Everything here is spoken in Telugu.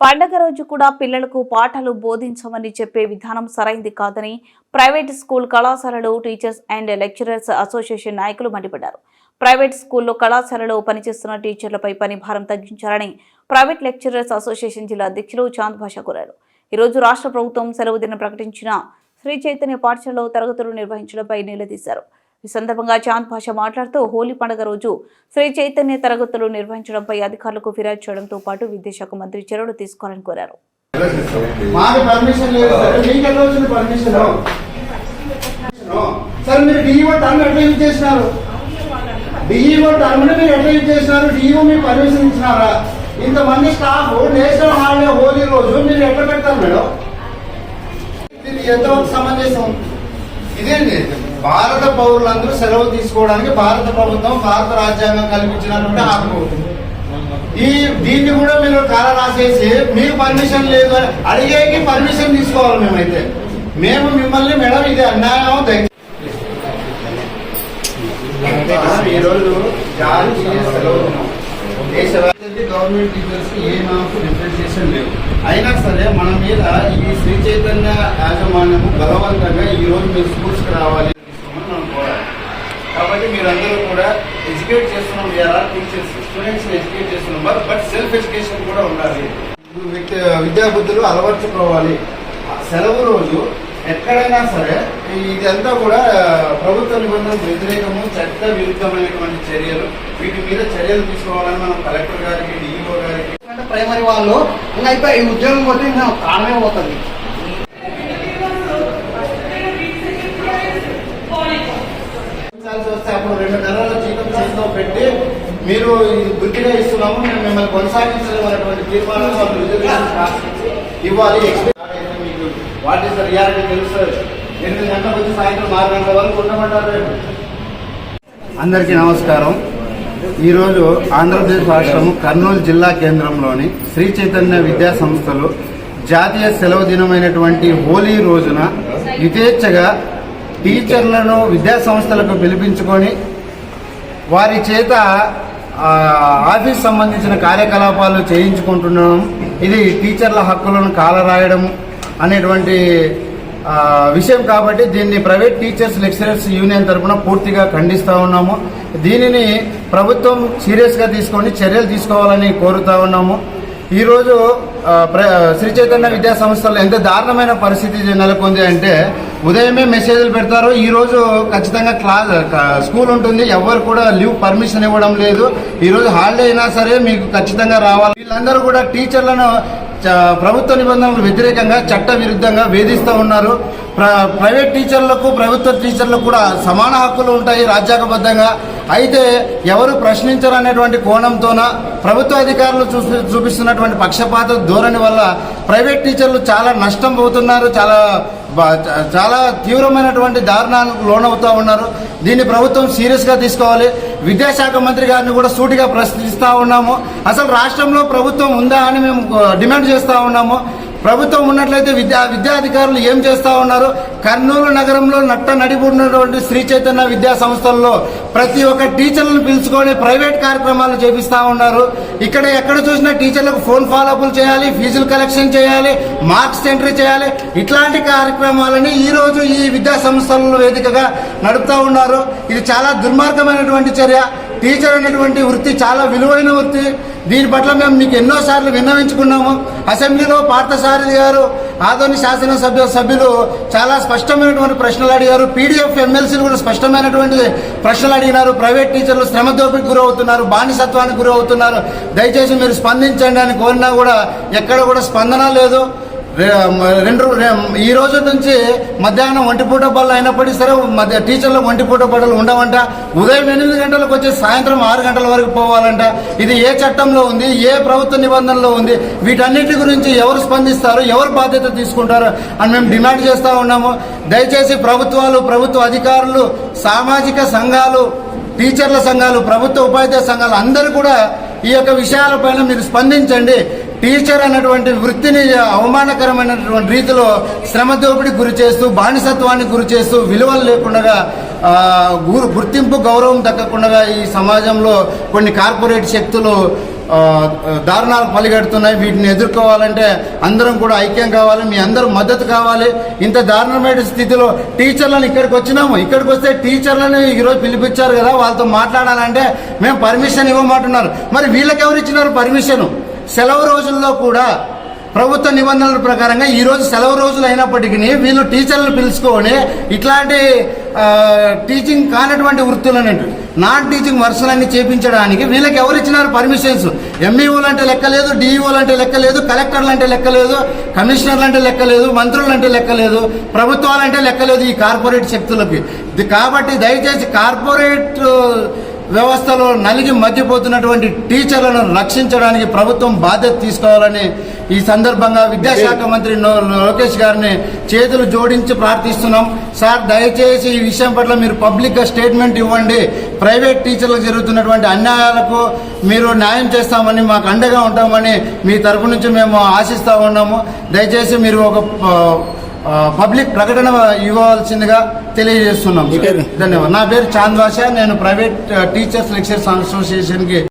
పండగ రోజు కూడా పిల్లలకు పాఠాలు బోధించమని చెప్పే విధానం సరైంది కాదని ప్రైవేట్ స్కూల్ కళాశాలలు టీచర్స్ అండ్ లెక్చరర్స్ అసోసియేషన్ నాయకులు మండిపడ్డారు. ప్రైవేట్ స్కూల్లో కళాశాలలో పనిచేస్తున్న టీచర్లపై పని భారం తగ్గించాలని ప్రైవేట్ లెక్చరర్స్ అసోసియేషన్ జిల్లా అధ్యక్షులు చాంద్ భాష కోరారు. ఈరోజు రాష్ట్ర ప్రభుత్వం సెలవు దిన ప్రకటించిన శ్రీ చైతన్య పాఠశాలలో తరగతులు నిర్వహించడంపై నిలదీశారు. ఈ సందర్భంగా చాంద్ భాష మాట్లాడుతూ హోలీ పండుగ రోజు శ్రీ చైతన్య తరగతులు నిర్వహించడంపై అధికారులకు ఫిర్యాదు చేయడంతో పాటు విద్యాశాఖ మంత్రి చర్యలు తీసుకోవాలని కోరారు. మాకు పర్మిషన్ లేదు సార్. మీకు ఎట్లా వచ్చింది పర్మిషన్ సార్ మీరు డిఈఓ టర్మ్ ఎట్లా యూజ్ చేసినారు? డిఈఓ టర్మ్ మీరు ఎట్లా యూజ్ చేసినారు? డిఈఓ మీకు పర్మిషన్ ఇచ్చినారా? ఇంతమంది స్టాఫ్ నేషనల్ హాలిడే హోలీ రోజు మీరు ఎట్లా పెడతారు మేడం? ఇది ఎంతవరకు సమంజసం? ఇదేంటి? భారత పౌరులందరూ సెలవు తీసుకోవడానికి భారత ప్రభుత్వం భారత రాజ్యాంగం కల్పించినటువంటి హక్కు ఈ దీన్ని కూడా మీరు కాల రాసేసి మీకు పర్మిషన్ లేదు అని అడిగేకి పర్మిషన్ తీసుకోవాలి మేమైతే. మేము మిమ్మల్ని మేడం ఇది అన్యాయం దయ- ఈ రోజు గవర్నమెంట్ టీచర్స్ ఏ మాకు రిప్రజెంటేషన్ లేవు. అయినా సరే మన మీద ఈ శ్రీ చైతన్య యాజమాన్యము బలవంతంగా ఈ రోజు మీరు స్కూల్స్కి రావాలి తీసుకోమని మనం కోరాలి కాబట్టి మీరందరూ కూడా ఎడ్యుకేట్ చేస్తున్నాం we are teachers students educate చేస్తున్నాం. బట్ సెల్ఫ్ ఎడ్యుకేషన్ కూడా ఉండాలి. విద్య- విద్యాబుద్ధులు అలవర్చుకోవాలి. సెలవు రోజు ఎక్కడైనా సరే ఇదంతా కూడా ప్రభుత్వ నిబంధనలకు వ్యతిరేకము చట్ట విరుద్ధమైనటువంటి చర్యలు వీటి మీద చర్యలు తీసుకోవాలని మనం కలెక్టర్ గారికి డిఈఓ గారికి అంటే ప్రైమరీ వాళ్ళు ఇంకా అయిపోయి ఈ ఉద్యోగం పోతే ఇంకా ప్రాణమే పోతుంది పెంచాల్సి వస్తే అప్పుడు రెండు నెలల జీతం చేతిలో పెట్టి మీరు ఇది ఇస్తున్నాము మేము మిమ్మల్ని కొనసాగించడం అనేటువంటి తీర్మానం వాళ్ళు రిజర్వేషన్ ఇవ్వాలి. ఎక్స్పెక్ట్ మీకు వాట్ ఈస్ ద రియాలిటీ తెలుసు ఎనిమిది గంటలకు వచ్చి సాయంత్రం ఆరు గంటల వరకు ఉండమంటారు అందరికీ నమస్కారం. ఈరోజు ఆంధ్రప్రదేశ్ రాష్ట్రము కర్నూలు జిల్లా కేంద్రంలోని శ్రీ చైతన్య విద్యా సంస్థలు జాతీయ సెలవు దినమైనటువంటి హోలీ రోజున యథేచ్ఛగా టీచర్లను విద్యా సంస్థలకు పిలిపించుకొని వారి చేత ఆఫీస్ సంబంధించిన కార్యకలాపాలు చేయించుకుంటున్నాం. ఇది టీచర్ల హక్కులను కాలరాయడం అనేటువంటి విషయం కాబట్టి దీన్ని ప్రైవేట్ టీచర్స్ లెక్చరర్స్ యూనియన్ తరఫున పూర్తిగా ఖండిస్తూ ఉన్నాము. దీనిని ప్రభుత్వం సీరియస్గా తీసుకొని చర్యలు తీసుకోవాలని కోరుతా ఉన్నాము. ఈరోజు శ్రీ చైతన్య విద్యా సంస్థలో ఎంత దారుణమైన పరిస్థితి నెలకొంది అంటే ఉదయమే మెసేజ్లు పెడతారు. ఈ రోజు ఖచ్చితంగా క్లాస్ స్కూల్ ఉంటుంది. ఎవరు కూడా లీవ్ పర్మిషన్ ఇవ్వడం లేదు. ఈ రోజు హాలిడే అయినా సరే మీకు ఖచ్చితంగా రావాలి. వీళ్ళందరూ కూడా టీచర్లను చ- ప్రభుత్వ నిబంధనలకు వ్యతిరేకంగా చట్ట విరుద్ధంగా వేధిస్తూ ఉన్నారు. ప్ర- ప్రైవేట్ టీచర్లకు ప్రభుత్వ టీచర్లకు కూడా సమాన హక్కులు ఉంటాయి రాజ్యాంగబద్ధంగా. అయితే ఎవరు ప్రశ్నించరు అనేటువంటి కోణంతోన ప్రభుత్వ అధికారులు చూపి చూపిస్తున్నటువంటి పక్షపాత ధోరణి వల్ల ప్రైవేట్ టీచర్లు చాలా నష్టం పోతున్నారు చాలా చాలా తీవ్రమైనటువంటి దారుణాలకు లోనవుతూ ఉన్నారు. దీన్ని ప్రభుత్వం సీరియస్గా తీసుకోవాలి. విద్యాశాఖ మంత్రి గారిని కూడా సూటిగా ప్రశ్నిస్తూ ఉన్నాము. అసలు రాష్ట్రంలో ప్రభుత్వం ఉందా అని మేము డిమాండ్ చేస్తూ ఉన్నాము. ప్రభుత్వం ఉన్నట్లయితే విద్యా విద్యాధికారులు ఏం చేస్తూ ఉన్నారు కర్నూలు నగరంలో నట్ట నడిపడినటువంటి శ్రీ చైతన్య విద్యా సంస్థల్లో ప్రతి ఒక్క టీచర్లను పిలుచుకొని ప్రైవేట్ కార్యక్రమాలు చేపిస్తూ ఉన్నారు. ఇక్కడ ఎక్కడ చూసినా టీచర్లకు ఫోన్ ఫాలోఅప్లు చేయాలి ఫీజులు కలెక్షన్ చేయాలి మార్క్స్ ఎంట్రీ చేయాలి. ఇట్లాంటి కార్యక్రమాలని ఈరోజు ఈ విద్యా సంస్థల వేదికగా నడుపుతా ఉన్నారు. ఇది చాలా దుర్మార్గమైనటువంటి చర్య. టీచర్ అనేటువంటి వృత్తి చాలా విలువైన వృత్తి. దీని పట్ల మేము మీకు ఎన్నోసార్లు విన్నవించుకున్నాము. అసెంబ్లీలో పార్థసారథి గారు ఆదోని శాసనసభ్య సభ్యులు చాలా స్పష్టమైనటువంటి ప్రశ్నలు అడిగారు. పీడీఎఫ్ ఎమ్మెల్సీలు కూడా స్పష్టమైనటువంటి ప్రశ్నలు అడిగినారు. ప్రైవేట్ టీచర్లు శ్రమ దోపిడికి గురవుతున్నారు బానిసత్వానికి గురవుతున్నారు. దయచేసి మీరు స్పందించండి అని కోరినా కూడా ఎక్కడ కూడా స్పందన లేదు. రెండు ఈ రోజు నుంచి మధ్యాహ్నం ఒంటిపూట బళ్ళు అయినప్పటికీ సరే మధ్య టీచర్లు ఒంటి పూట బళ్ళు ఉండవంట. ఉదయం ఎనిమిది గంటలకు వచ్చి సాయంత్రం ఆరు గంటల వరకు పోవాలంట. ఇది ఏ చట్టంలో ఉంది? ఏ ప్రభుత్వ నిబంధనలో ఉంది? వీటన్నిటి గురించి ఎవరు స్పందిస్తారు? ఎవరు బాధ్యత తీసుకుంటారు? అని మేము డిమాండ్ చేస్తూ ఉన్నాము. దయచేసి ప్రభుత్వాలు ప్రభుత్వ అధికారులు సామాజిక సంఘాలు టీచర్ల సంఘాలు ప్రభుత్వ ఉపాధ్యాయ సంఘాలు అందరూ కూడా ఈ యొక్క విషయాలపైన మీరు స్పందించండి. టీచర్ అనేటువంటి వృత్తిని అవమానకరమైనటువంటి రీతిలో శ్రమ దోపిడి గురి చేస్తూ బానిసత్వానికి గురి చేస్తూ విలువలు లేకుండా గురు- గుర్తింపు గౌరవం దక్కకుండా ఈ సమాజంలో కొన్ని కార్పొరేట్ శక్తులు దారుణాలు పలిగెడుతున్నాయి. వీటిని ఎదుర్కోవాలంటే అందరం కూడా ఐక్యం కావాలి మీ అందరూ మద్దతు కావాలి. ఇంత దారుణమైన స్థితిలో టీచర్లను ఇక్కడికి వచ్చినాము. ఇక్కడికి వస్తే టీచర్లను ఈరోజు పిలిపించారు కదా వాళ్ళతో మాట్లాడాలంటే మేము పర్మిషన్ ఇవ్వమంటున్నారు. మరి వీళ్ళకి ఎవరు ఇచ్చినారు పర్మిషన్? సెలవు రోజుల్లో కూడా ప్రభుత్వ నిబంధనల ప్రకారంగా ఈరోజు సెలవు రోజులు అయినప్పటికీ వీళ్ళు టీచర్లు పిలుచుకొని ఇట్లాంటి టీచింగ్ కానటువంటి వృత్తులను నాన్ టీచింగ్ వర్షాలన్నీ చేపించడానికి వీళ్ళకి ఎవరు ఇచ్చినారు పర్మిషన్స్ ఎంఈఓలు అంటే లెక్క లేదు డిఈఓలు అంటే లెక్క లేదు కలెక్టర్లు అంటే లెక్క లేదు కమిషనర్లు అంటే లెక్క లేదు మంత్రులు అంటే లెక్క లేదు ప్రభుత్వాలు అంటే లెక్క లేదు ఈ కార్పొరేట్ శక్తులకి. కాబట్టి దయచేసి కార్పొరేట్ వ్యవస్థలో నలిగి మధ్యపోతున్నటువంటి టీచర్లను రక్షించడానికి ప్రభుత్వం బాధ్యత తీసుకోవాలని ఈ సందర్భంగా విద్యాశాఖ మంత్రి లోకేష్ గారిని చేతులు జోడించి ప్రార్థిస్తున్నాం. సార్ దయచేసి ఈ విషయం పట్ల మీరు పబ్లిక్గా స్టేట్మెంట్ ఇవ్వండి. ప్రైవేట్ టీచర్లకు జరుగుతున్నటువంటి అన్యాయాలకు మీరు న్యాయం చేస్తామని మాకు అండగా ఉంటామని మీ తరపు నుంచి మేము ఆశిస్తూ ఉన్నాము. దయచేసి మీరు ఒక పబ్లిక్ ప్రకటన ఇవ్వాల్సిందిగా తెలియజేస్తున్నాం. ధన్యవాదాలు. నా పేరు చాంద్ భాష నేను ప్రైవేట్ టీచర్స్ లెక్చర్స్ అసోసియేషన్కి